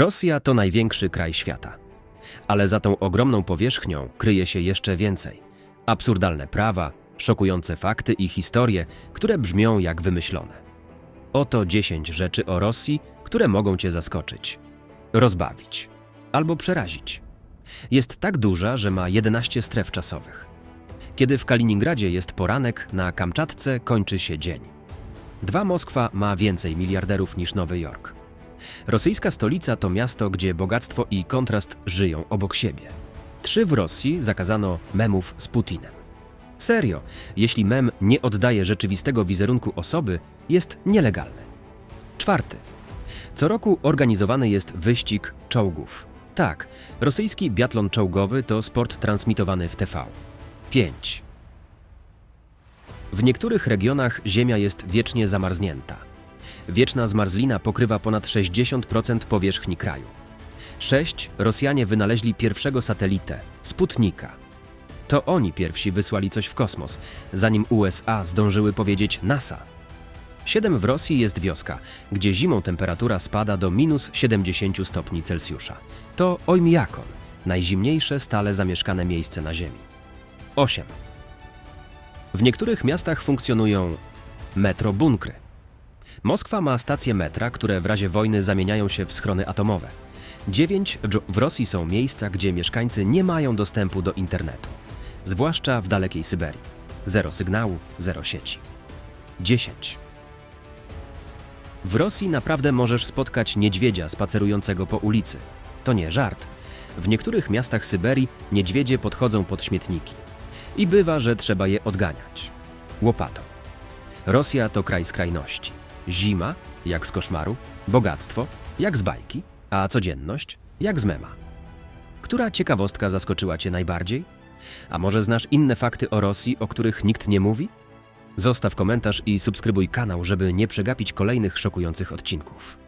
Rosja to największy kraj świata. Ale za tą ogromną powierzchnią kryje się jeszcze więcej. Absurdalne prawa, szokujące fakty i historie, które brzmią jak wymyślone. Oto 10 rzeczy o Rosji, które mogą cię zaskoczyć, rozbawić albo przerazić. Jest tak duża, że ma 11 stref czasowych. Kiedy w Kaliningradzie jest poranek, na Kamczatce kończy się dzień. Dwa Moskwa ma więcej miliarderów niż Nowy Jork. Rosyjska stolica to miasto, gdzie bogactwo i kontrast żyją obok siebie. Trzy w Rosji zakazano memów z Putinem. Serio, jeśli mem nie oddaje rzeczywistego wizerunku osoby, jest nielegalny. Czwarty. Co roku organizowany jest wyścig czołgów. Tak, rosyjski biatlon czołgowy to sport transmitowany w TV. 5. W niektórych regionach ziemia jest wiecznie zamarznięta. Wieczna zmarzlina pokrywa ponad 60% powierzchni kraju. 6. Rosjanie wynaleźli pierwszego satelitę Sputnika. To oni pierwsi wysłali coś w kosmos, zanim USA zdążyły powiedzieć NASA. 7 w Rosji jest wioska, gdzie zimą temperatura spada do minus 70 stopni Celsjusza. To Ojmiakon, najzimniejsze stale zamieszkane miejsce na Ziemi. 8. W niektórych miastach funkcjonują metrobunkry. Moskwa ma stacje metra, które w razie wojny zamieniają się w schrony atomowe. 9 w Rosji są miejsca, gdzie mieszkańcy nie mają dostępu do internetu, zwłaszcza w dalekiej Syberii. Zero sygnału, zero sieci. 10. W Rosji naprawdę możesz spotkać niedźwiedzia spacerującego po ulicy. To nie żart. W niektórych miastach Syberii niedźwiedzie podchodzą pod śmietniki. I bywa, że trzeba je odganiać. Łopatą. Rosja to kraj skrajności. Zima, jak z koszmaru, bogactwo, jak z bajki, a codzienność, jak z mema. Która ciekawostka zaskoczyła Cię najbardziej? A może znasz inne fakty o Rosji, o których nikt nie mówi? Zostaw komentarz i subskrybuj kanał, żeby nie przegapić kolejnych szokujących odcinków.